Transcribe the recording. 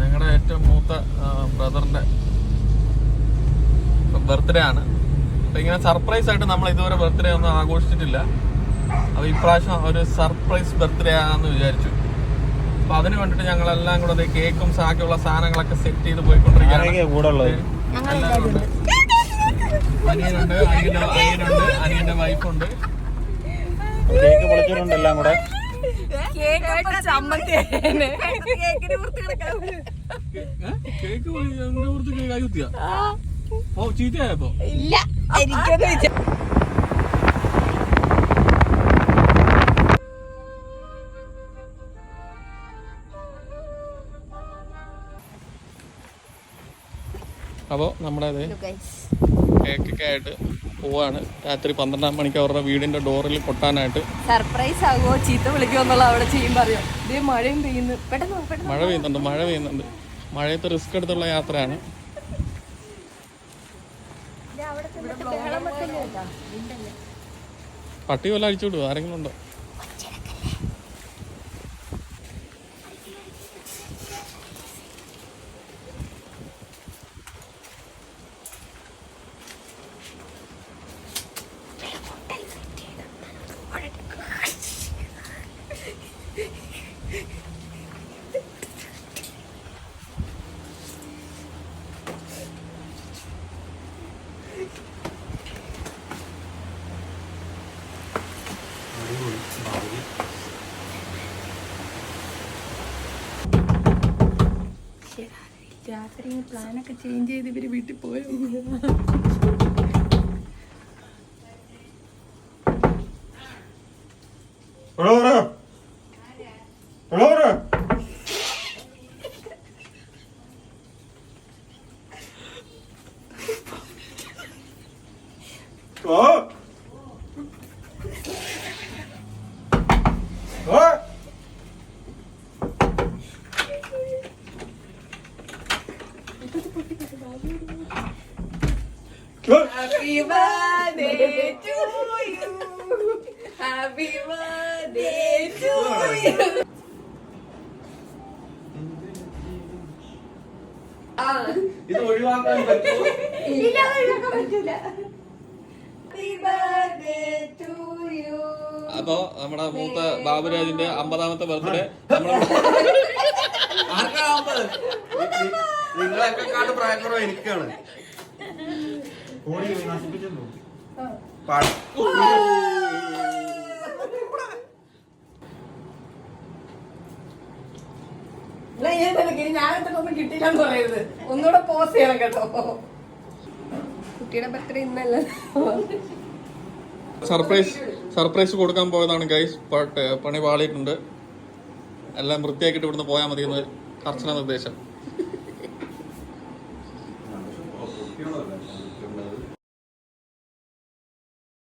ഞങ്ങളുടെ ഏറ്റവും മൂത്ത ബ്രദറിന്റെ ബർത്ത്ഡേ ആണ്. അപ്പൊ ഇങ്ങനെ സർപ്രൈസ് ആയിട്ട് നമ്മൾ ഇതുവരെ ബർത്ത്ഡേ ഒന്നും ആഘോഷിച്ചിട്ടില്ല. അപ്പൊ ഇപ്രാവശ്യം ഒരു സർപ്രൈസ് ബർത്ത്ഡേ ആണെന്ന് വിചാരിച്ചു. അപ്പൊ അതിന് വേണ്ടിട്ട് ഞങ്ങൾ എല്ലാം കൂടെ കേക്കും സാക്കിയുള്ള സാധനങ്ങളൊക്കെ സെറ്റ് ചെയ്ത് പോയിക്കൊണ്ടിരിക്കുകയാണ്. അനിയന്റെ അനിയനുണ്ട് അനിയന്റെ വൈഫുണ്ട് കേക്ക് പൊളിച്ചിട്ടുണ്ട് എല്ലാം കൂടെ ചീത്തയായപ്പോ? ഇല്ല. എനിക്കൊന്നും വിചാ- അപ്പോൾ നമ്മുടെ കേക്കൊക്കെ ആയിട്ട് പോവാണ്. രാത്രി പന്ത്രണ്ടാം മണിക്ക് അവരുടെ വീടിന്റെ ഡോറിൽ കൊട്ടാനായിട്ട് സർപ്രൈസ് ആകുമോ ചീത്ത വിളിക്കുമോ എന്നുള്ള അവിടെ ചെയ്യും ഇതേ മഴയും പെയ്യുന്നു. പെട്ടെന്ന് വാ, പെട്ടെന്ന് മഴ പെയ്യുന്നുണ്ട് മഴ പെയ്യുന്നുണ്ട്. മഴയത്ത് റിസ്ക് എടുത്തുള്ള യാത്രയാണ്. പട്ടി വല്ല അഴിച്ചുവിടുവോ ആരെങ്കിലും ഉണ്ടോ? രാത്രി പ്ലാനൊക്കെ ചേഞ്ച് ചെയ്ത് ഇവർ വീട്ടിൽ പോയോ? Happy birthday to you. Happy birthday to you. ഇത് ഒഴിവാക്കാൻ പറ്റുമോ ഇല്ല, ഇതൊക്കെ പറ്റൂല. Happy birthday to you. അപ്പോ നമ്മുടെ മൂത്ത ബാബുരാജിന്റെ അമ്പതാമത്തെ ബർത്ത്ഡേ നമ്മുടെ നിങ്ങളൊക്കെ കാട്ട് പ്രായക്കുറവ് എനിക്കാണ്. കിട്ടിയില്ലെന്ന് പറയരുത്. ഒന്നുകൂടെ പോസ് ചെയ്യണം കേട്ടോ. കുട്ടിയുടെ ബർത്ത്ഡേ ഇന്നല്ല? സർപ്രൈസ് സർപ്രൈസ് കൊടുക്കാൻ പോയതാണ് ഗൈസ് പണി പാളിയിട്ടുണ്ട്. എല്ലാം വൃത്തിയാക്കിയിട്ട് ഇവിടുന്ന് പോയാൽ മതി എന്ന് കർശന നിർദ്ദേശം.